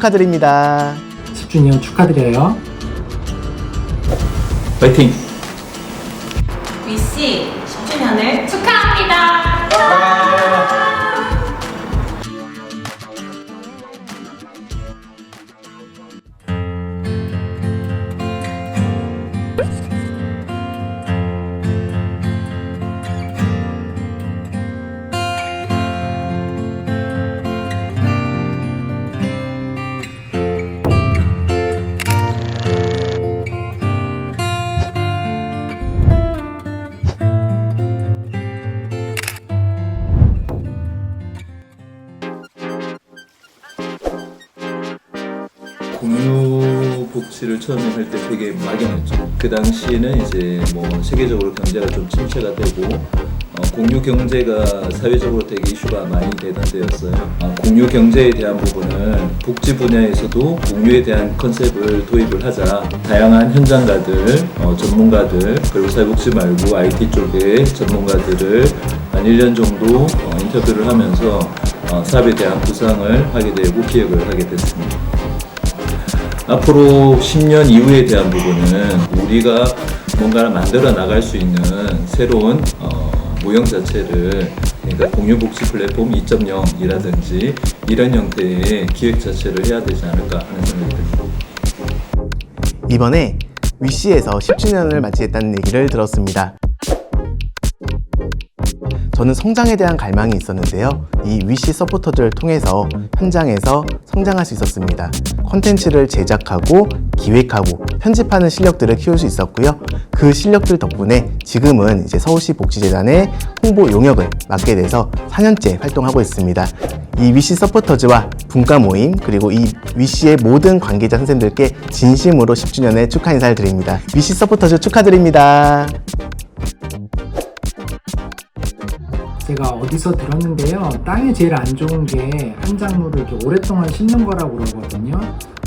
축하드립니다. 10주년 축하드려요. 파이팅! 위씨 10주년을 축하합니다. 공유 복지를 처음에 할 때 되게 막연했죠. 그 당시에는 이제 뭐 세계적으로 경제가 좀 침체가 되고 어, 공유 경제가 사회적으로 되게 이슈가 많이 되던 때였어요. 어, 공유 경제에 대한 부분을 복지 분야에서도 공유에 대한 컨셉을 도입을 하자. 다양한 현장가들, 어, 전문가들, 그리고 사회복지 말고 IT 쪽의 전문가들을 한 1년 정도 어, 인터뷰를 하면서 어, 사업에 대한 구상을 하게 되고 기획을 하게 됐습니다. 앞으로 10년 이후에 대한 부분은 우리가 뭔가를 만들어 나갈 수 있는 새로운 어, 모형 자체를 그러니까 공유복지 플랫폼 2.0이라든지 이런 형태의 기획 자체를 해야 되지 않을까 하는 생각이 듭니다. 이번에 위시에서 10주년을 맞이했다는 얘기를 들었습니다. 저는 성장에 대한 갈망이 있었는데요. 이 위시 서포터들을 통해서 현장에서 성장할 수 있었습니다. 콘텐츠를 제작하고 기획하고 편집하는 실력들을 키울 수 있었고요. 그 실력들 덕분에 지금은 이제 서울시 복지재단의 홍보 용역을 맡게 돼서 4년째 활동하고 있습니다. 이 위시 서포터즈와 분과 모임 그리고 이 위시의 모든 관계자 선생님들께 진심으로 10주년의 축하 인사를 드립니다. 위시 서포터즈 축하드립니다. 제가 어디서 들었는데요. 땅에 제일 안 좋은 게 한 작물을 이렇게 오랫동안 심는 거라고 그러거든요.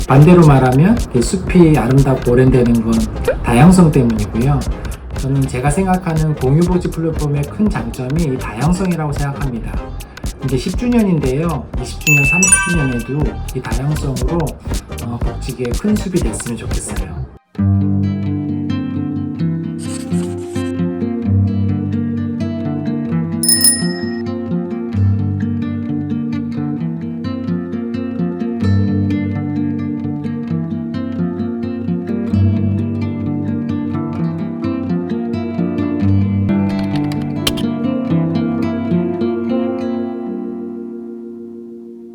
반대로 말하면 숲이 아름답고 오래되는 건 다양성 때문이고요. 저는 제가 생각하는 공유복지 플랫폼의 큰 장점이 이 다양성이라고 생각합니다. 이제 10주년인데요. 20주년, 30주년에도 이 다양성으로 어, 복지계의 큰 숲이 됐으면 좋겠어요.